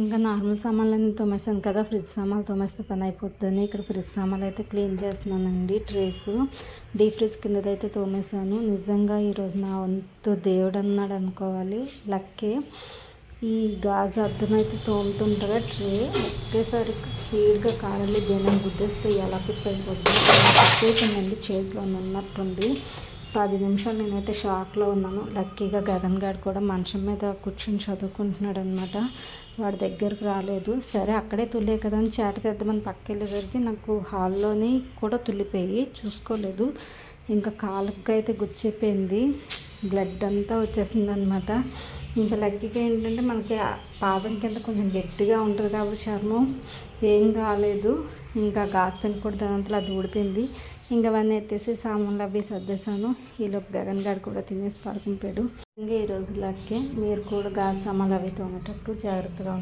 ఇంకా నార్మల్ సామాన్లు అన్నీ తోమేసాను కదా ఫ్రిడ్జ్ సామాన్లు తోమేస్తే పని అయిపోతుంది. ఇక్కడ ఫ్రిడ్జ్ సామాన్లు అయితే క్లీన్ చేస్తున్నానండి ట్రేస్. డీ ఫ్రిడ్జ్ కిందదైతే తోమేశాను. నిజంగా ఈరోజు నా వంతు దేవుడు అన్నాడు అనుకోవాలి. లక్కే. ఈ గాజు అర్థమైతే తోముతుంటారా ట్రే? ఒకేసారి స్పీడ్గా కారాలి దేనం గుద్దేస్తే ఎలా పిప్పైపోతుంది చేతిలో ఉన్నట్టుంది. పది నిమిషాలు నేనైతే షాక్లో ఉన్నాను. లక్కీగా గగన్ గారు కూడా మంచం మీద కూర్చొని చదువుకుంటున్నాడు అనమాట వాడి దగ్గరకు రాలేదు. సరే అక్కడే తులే కదా అని చేట తెద్దామని పక్క వెళ్ళేసరికి నాకు హాల్లోని కూడా తులిపోయి చూసుకోలేదు. ఇంకా కాలుకి అయితే గుచ్చిపోయింది. బ్లడ్ అంతా వచ్చేసింది అనమాట ఇంకా లక్కీగా ఏంటంటే మనకి పాదం కింద కొంచెం గట్టిగా ఉంటుంది కాబట్టి చర్మం ఏం కాలేదు. ఇంకా గాస్ పెన్ కూడా దానంతలో అది ఊడిపోయింది. ఇంకా అవన్నీ ఎత్తేసి సామాన్లు అవి సర్దేశాను. ఈలోపు గగన్ గారు కూడా తినేసి పడుకుంటాడు. ఇంకా ఈ లక్కే మీరు కూడా గాస్ సామాన్లు అవి తోనేటప్పుడు జాగ్రత్తగా ఉండండి.